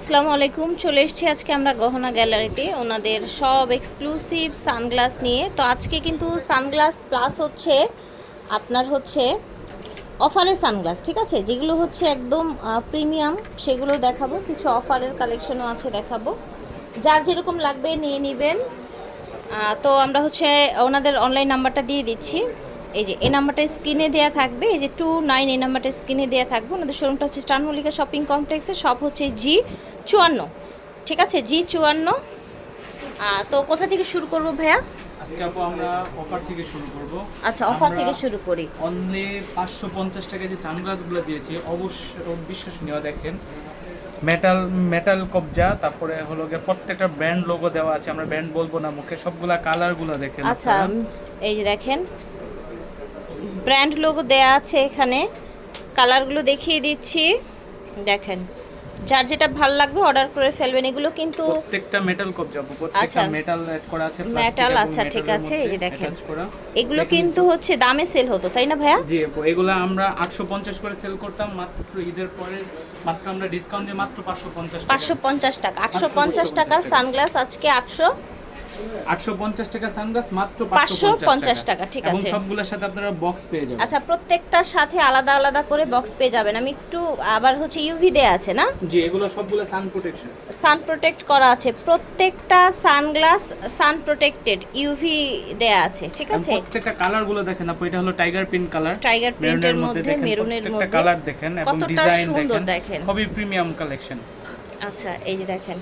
আসসালামু আলাইকুম, চলে এসেছি আজকে আমরা গহনা গ্যালারিতে। ওনাদের সব এক্সক্লুসিভ সানগ্লাস নিয়ে। তো আজকে কিন্তু সানগ্লাস প্লাস হচ্ছে, আপনার হচ্ছে অফারের সানগ্লাস ঠিক আছে? যেগুলো হচ্ছে একদম প্রিমিয়াম সেগুলো দেখাবো। কিছু অফারের কালেকশনও আছে দেখাবো। যার যেরকম লাগবে নিয়ে নেবেন। তো আমরা হচ্ছে ওনাদের অনলাইন নাম্বারটা দিয়ে দিচ্ছি। এই যে এই নাম্বারটা স্ক্রিনে দেওয়া থাকবে এই যে টু নাইন এই নাম্বারটা স্ক্রিনে দেওয়া থাকবে। ওনাদের শোরুমটা হচ্ছে স্টার মল্লিকা শপিং কমপ্লেক্সে সব হচ্ছে জি চুয়ান্ন। ঠিক আছে? জি চুয়ান্ন। তো কোথা থেকে শুরু করব ভাইয়া? আজকে আপু আমরা অফার থেকে শুরু করব। আচ্ছা অফার থেকে শুরু করি। অনলি পাঁচশো পঞ্চাশ টাকা যে সানগ্লাসগুলো দিয়েছি অবশ্য বিশ্বসনীয় দেখেন। মেটাল মেটাল কবজা তারপরে হলো গিয়ে প্রত্যেকটা ব্র্যান্ড লোগো দেওয়া আছে আমরা ব্র্যান্ড বলব না মুখে সবগুলা কালারগুলো দেখেন আচ্ছা। এই যে দেখেন ব্র্যান্ড লোগো দেয়া আছে এখানে। কালারগুলো দেখিয়ে দিচ্ছি। দেখেন যার যেটা ভালো লাগবে অর্ডার করে ফেলবেন। এগুলো কিন্তু প্রত্যেকটা মেটাল কবজা আপু প্রত্যেকটা আচ্ছা। মেটাল অ্যাড করা আছে এবং আচ্ছা, ঠিক আছে, এই যে দেখেন। এগুলো কিন্তু হচ্ছে দামে সেল হতো তাই না ভাইয়া? জি এগুলো আমরা আটশো পঞ্চাশ করে সেল করতাম মাত্র ঈদের পরে মাত্র আমরা ডিসকাউন্ট দিয়ে মাত্র পাঁচশো পঞ্চাশ পাঁচশো পঞ্চাশ টাকা আটশো পঞ্চাশ টাকার সানগ্লাস আজকে আটশো আটশো পঞ্চাশ টাকা সানগ্লাস মাত্র 550 টাকা, ঠিক এবং সবগুলোর সাথে আপনারা বক্স পেয়ে যাবেন। আচ্ছা প্রত্যেকটার সাথে আলাদা আলাদা করে বক্স পেয়ে যাবেন। আমি একটু আবার হচ্ছে ইউভি দেয়া আছে না? জি এগুলো সবগুলো সান প্রোটেকশন সান প্রোটেক্ট করা আছে। প্রত্যেকটা সানগ্লাস সান প্রোটেক্টেড ইউভি দেয়া আছে ঠিক আছে? প্রত্যেকটা কালারগুলো দেখেন আপু এটা হলো টাইগার প্রিন্ট কালার টাইগার প্রিন্টের মধ্যে মেরুনের মধ্যে। কালার দেখেন এবং ডিজাইন দেখেন। খুবই প্রিমিয়াম কালেকশন আচ্ছা এই যে দেখেন।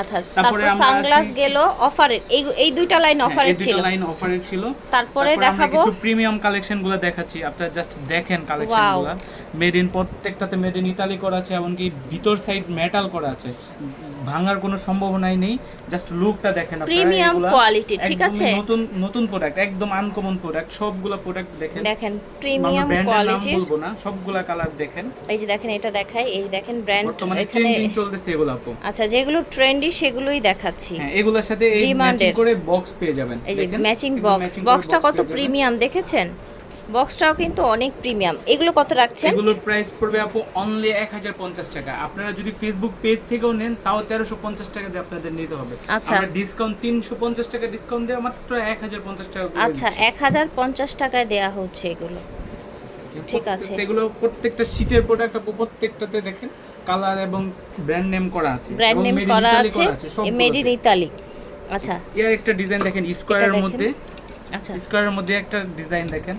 আচ্ছা তারপরে সানগ্লাস গেল অফারের এই এই দুইটা লাইন অফারের ছিল। লাইন অফারের ছিল। তারপরে দেখাবো। কিছু প্রিমিয়াম কালেকশনগুলো দেখাচ্ছি। আপনারা জাস্ট দেখেন কালেকশন Wow. গুলো। মেড ইন প্রত্যেকটাতে মেড ইন ইতালি করা আছে এমনকি ভিতর সাইড মেটাল করা আছে। ভাঙার কোনো সম্ভাবনাই নেই জাস্ট লুকটা দেখেন আপনারা Premium এগুলা ঠিক আছে? নতুন নতুন প্রোডাক্ট একদম আনকমন প্রোডাক্ট সবগুলো প্রোডাক্ট দেখেন। দেখেন প্রিমিয়াম কোয়ালিটির বলব না সবগুলা কালার দেখেন। এই যে দেখেন এটা দেখাই এই দেখেন ব্র্যান্ড এখানে ট্রেন্ডিং চলতেছে এগুলো আপু। আচ্ছা যেগুলো ট্রেন্ডি সেগুলোই দেখাচ্ছি। হ্যাঁ এগুলোর সাথে এই ম্যাচিং করে বক্স পেয়ে যাবেন এই যে দেখেন, ম্যাচিং বক্স বক্সটা কত প্রিমিয়াম দেখেছেন? বক্সটাও কিন্তু অনেক প্রিমিয়াম এগুলো কত রাখছেন এগুলোর প্রাইস পড়বে আপু অনলি এক হাজার পঞ্চাশ টাকা আপনারা যদি ফেসবুক পেজ থেকেও নেন তাও তেরোশো পঞ্চাশ টাকা দিয়ে আপনাদের নিতে হবে আচ্ছা। আমরা ডিসকাউন্ট তিনশো পঞ্চাশ টাকা ডিসকাউন্ট দেওয়া মাত্র এক হাজার পঞ্চাশ টাকা আচ্ছা দিচ্ছি। এক হাজার পঞ্চাশ টাকায় দেয়া হচ্ছে এগুলো ঠিক আছে। এগুলো প্রত্যেকটা শীটের প্রোডাক্ট আপু প্রত্যেকটাতে দেখেন কালার এবং ব্র্যান্ড নেম করা আছে ব্র্যান্ড নেম করা আছে। মেড ইন ইতালি আচ্ছা এর একটা ডিজাইন দেখেন স্কোয়ারের। মধ্যে আচ্ছা স্কোয়ারের মধ্যে একটা ডিজাইন দেখেন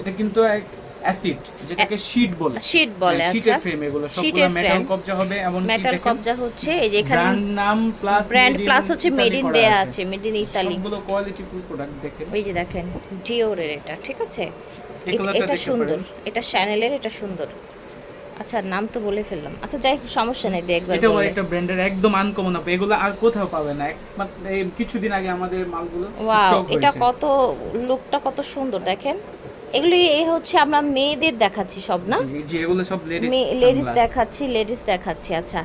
এটা কিন্তু এক অ্যাসিড যেটাকে শীট বলে। শীট বলে শীটের আচ্ছা। ফ্রেম এগুলো সবগুলো মেটাল কবজা হবে এমন মেটাল কবজা হচ্ছে এই যে এখানে ব্র্যান্ড নাম প্লাস ব্র্যান্ড প্লাস হচ্ছে মেড ইন দেয়া আছে। মেড ইন ইতালি সবগুলো কোয়ালিটি ফুল প্রোডাক্ট দেখেন। ওই যে দেখেন ডিওরের এটা ঠিক আছে? এই এটা সুন্দর এটা শ্যানেলের এটা সুন্দর। আচ্ছা নাম তো বলে ফেললাম। আচ্ছা যাই হোক, সমস্যা নেই দে একবার এটাও একটা ব্র্যান্ডের একদম আনকমন হবে এগুলো আর কোথাও পাবে না। একমাত্র এই কিছুদিন আগে আমাদের মালগুলো স্টক এটা কত লুকটা কত সুন্দর দেখেন। এগুলি এই হচ্ছে আমরা মেয়েদের দেখাচ্ছি সব না? জি, এগুলো সব লেডিস লেডিস দেখাচ্ছি লেডিস দেখাচ্ছি আচ্ছা।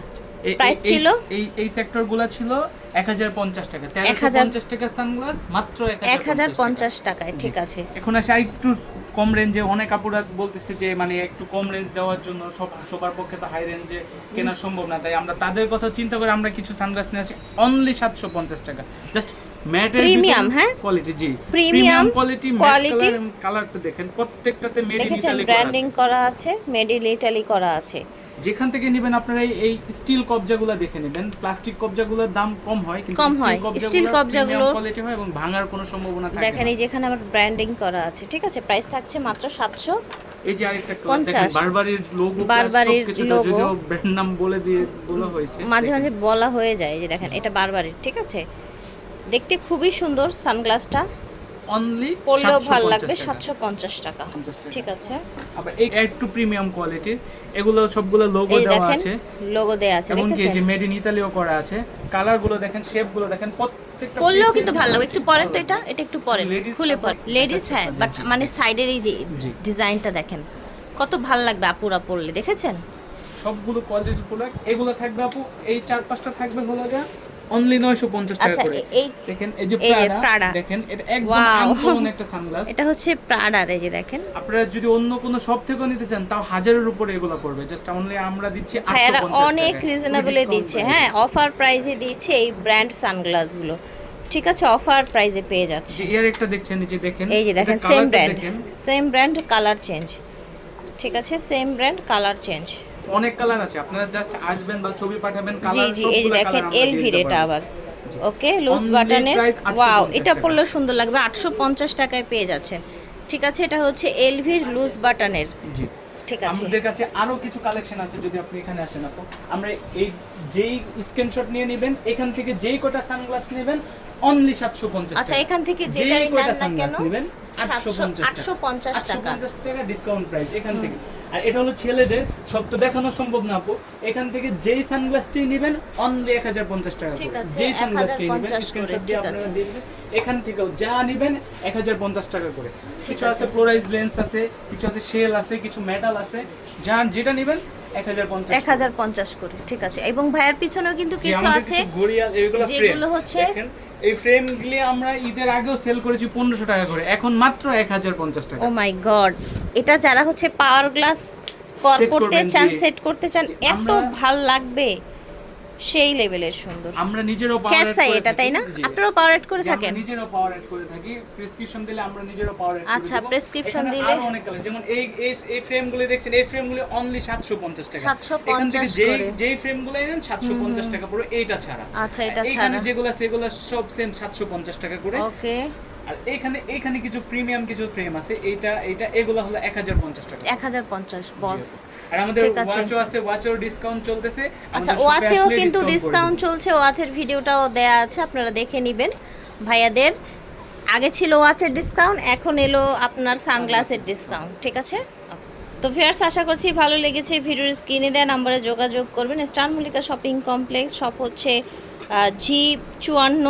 প্রাইস ছিল? এই এই সেক্টরগুলো ছিল 1050 টাকা 1350 টাকা সানগ্লাস মাত্র এক হাজার পঞ্চাশ টাকায় ঠিক আছে। এখন আসে একটু কম রেঞ্জে অনেক আপুরা বলতেছে যে মানে একটু কম রেঞ্জ দেওয়ার জন্য সব সবার পক্ষে তো হাই রেঞ্জে কেনা সম্ভব না তাই আমরা তাদের কথা চিন্তা করে আমরা কিছু সানগ্লাস নিয়ে আসি অনলি সাতশো পঞ্চাশ টাকা। জাস্ট ম্যাটের Premium, হ্যাঁ? কোয়ালিটি জি Premium কোয়ালিটি quality। কালারটা দেখেন প্রত্যেকটাতে মেড ইন ব্র্যান্ডিং করা আছে মেড ইন ইটালি করা আছে যেখান থেকে নেবেন আপনারা এই- স্টিল কবজাগুলো দেখে নেবেন প্লাস্টিক কবজাগুলোর দাম কম হয় কিন্তু কম হয়। steel কবজাগুলো- কোয়ালিটি হয় এবং ভাঙার কোনো সম্ভাবনা থাকে দেখেন এই যেখানে আমার ব্র্যান্ডিং করা আছে ঠিক আছে প্রাইস থাকছে মাত্র সাতশো এই যে আরেকটা। দেখেন বারবারির লোগো বারবারির। যদিও ব্র্যান্ড নাম বলে দিয়ে বলা হয়েছে মাঝে মাঝে বলা হয়ে যায় যে দেখেন এটা বারবারের ঠিক আছে দেখতে খুবই সুন্দর সানগ্লাসটা। অনলি পড়লেও ভালো লাগবে সাতশো পঞ্চাশ টাকা। ঠিক আছে। আবার এই প্রিমিয়াম কোয়ালিটির এগুলো সবগুলো লোগো দেওয়া আছে। লোগো দেয়া আছে এমনকি যে মেড ইন ইতালিও করা আছে। কালারগুলো দেখেন শেপগুলো দেখেন প্রত্যেকটা পরলেও কিন্তু ভালো লাগবে। একটু পরেন তো এটা এটা একটু Ladies খুলে পর লেডিস হ্যাঁ বাট মানে সাইডের এই যে ডিজাইনটা দেখেন কত ভালো লাগবে আপুরা পরলে দেখেছেন? সবগুলো কোয়ালিটির প্রোডাক্ট এগুলো থাকবে আপু এই চার পাঁচটা থাকবে হলো গা অনলি 950 টাকা আচ্ছা করে। দেখেন এই যে প্রাডা দেখেন এটা একদম. আনকমন একটা সানগ্লাস এটা হচ্ছে প্রাডার এই যে দেখেন। আপনারা যদি অন্য কোনো শপ থেকেও নিতে চান তাও হাজারের উপরে এগুলো পড়বে। জাস্ট অনলি আমরা দিচ্ছি ভাইয়ারা 850 অনেক টাকায়। রিজনেবলে দিচ্ছে। হ্যাঁ অফার প্রাইসে দিচ্ছে এই ব্র্যান্ড সানগ্লাসগুলো ঠিক আছে অফার প্রাইসে পেয়ে যাচ্ছে। ইয়ার একটা দেখছেন এই যে দেখেন এই যে দেখেন same brand same brand colour change ঠিক আছে সেম ব্র্যান্ড কালার চেঞ্জ অনেক কালার আছে। আপনারা জাস্ট আসবেন বা ছবি পাঠাবেন কালার জি এই যে দেখেন এলভির এটা আবার। ওকে লুজ বাটনের ওয়াও এটা পড়লে সুন্দর লাগবে। আটশো পঞ্চাশ টাকায় পেয়ে যাচ্ছেন। ঠিক আছে এটা হচ্ছে এলভির লুজ বাটনের জি। ঠিক আছে। আমাদের কাছে আরও কিছু কালেকশন আছে যদি আপনি এখানে আসেন আপু। আমরা এই যেই স্ক্রিনশট নিয়ে নেবেন এখান থেকে যেই কটা সানগ্লাস নেবেন অনলি 750 আচ্ছা এখান থেকে যেই যেটাই কয়টা নেন না sunglass কেন? নেবেন, 750 850 টাকা। 850 টাকা। ডিসকাউন্ট প্রাইস এখান থেকে। আর এটা হলো ছেলেদের সব তো দেখানো সম্ভব না আপু। এখান থেকে যেই সানগ্লাসটি নেবেন অনলি 1050 টাকা। যেই সানগ্লাসটি নেবেন স্ক্রিনশট দিয়ে আপনারা এখান থেকেও যা নেবেন 1050 টাকা করে। কিছু আছে। আছে লেন্স আছে কিছু আছে শেল আছে কিছু মেটাল আছে। যা যেটা নেবেন 1050 এক হাজার পঞ্চাশ করে ঠিক আছে। এবং ভাইয়ের পিছনেও কিন্তু কিছু আছে যেগুলো হচ্ছে- এই ফ্রেমগুলি আমরা ঈদের আগেও সেল করেছি পনেরোশো টাকা করে এখন মাত্র এক হাজার পঞ্চাশ টাকা। ও মাই গড এটা যারা হচ্ছে পাওয়ার গ্লাস কর করতে চান সেট করতে চান এত ভালো লাগবে। সেই লেভেলের সুন্দর। আমরা নিজেরও পাওয়ার ক্যাটসাই এটা তাই না? আপনারাও পাওয়ার এড করে থাকেন। নিজেরও পাওয়ার এড করে থাকি প্রেসক্রিপশন দিলে আমরা নিজেরও পাওয়ার এড আচ্ছা, prescription দিলে- অনেক কালার যেমন এই এই এই ফ্রেমগুলো দেখছেন এই ফ্রেমগুলো অনলি 750 টাকা। 750 এখান থেকে যেই। যেই ফ্রেমগুলো নেন 750 টাকা পুরো এইটা ছাড়া। আচ্ছা, এটা ছাড়া। এখানে। যেগুলো সেগুলো সব সেম 750 টাকা করে। ওকে। আর এখানে এখানে কিছু প্রিমিয়াম কিছু ফ্রেম আছে এইটা এইটা এগুলো হলো 1050 টাকা। এক হাজার পঞ্চাশ বস আর আমাদের। ওয়াচও আছে। ওয়াচও ডিসকাউন্ট চলতেছে। আচ্ছা ওয়াচেও কিন্তু ডিসকাউন্ট চলছে ওয়াচের ভিডিওটাও দেয়া আছে আপনারা দেখে নেবেন। ভাইয়াদের আগে ছিল ওয়াচের ডিসকাউন্ট এখন এলো আপনার সানগ্লাসের ডিসকাউন্ট ঠিক আছে? তো ফিয়ার্স আশা করছি ভালো লেগেছে ভিডিওর স্ক্রিনে দেওয়া নাম্বারে যোগাযোগ করবেন। Star Mallika shopping complex shop হচ্ছে জি চুয়ান্ন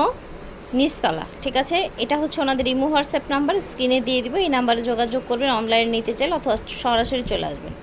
নিচতলা ঠিক আছে? এটা হচ্ছে ওনাদের ইমো হোয়াটসঅ্যাপ নাম্বার স্ক্রিনে দিয়ে দিব এই নাম্বারে যোগাযোগ করবেন অনলাইনে নিতে চাইলে অথবা সরাসরি চলে আসবেন।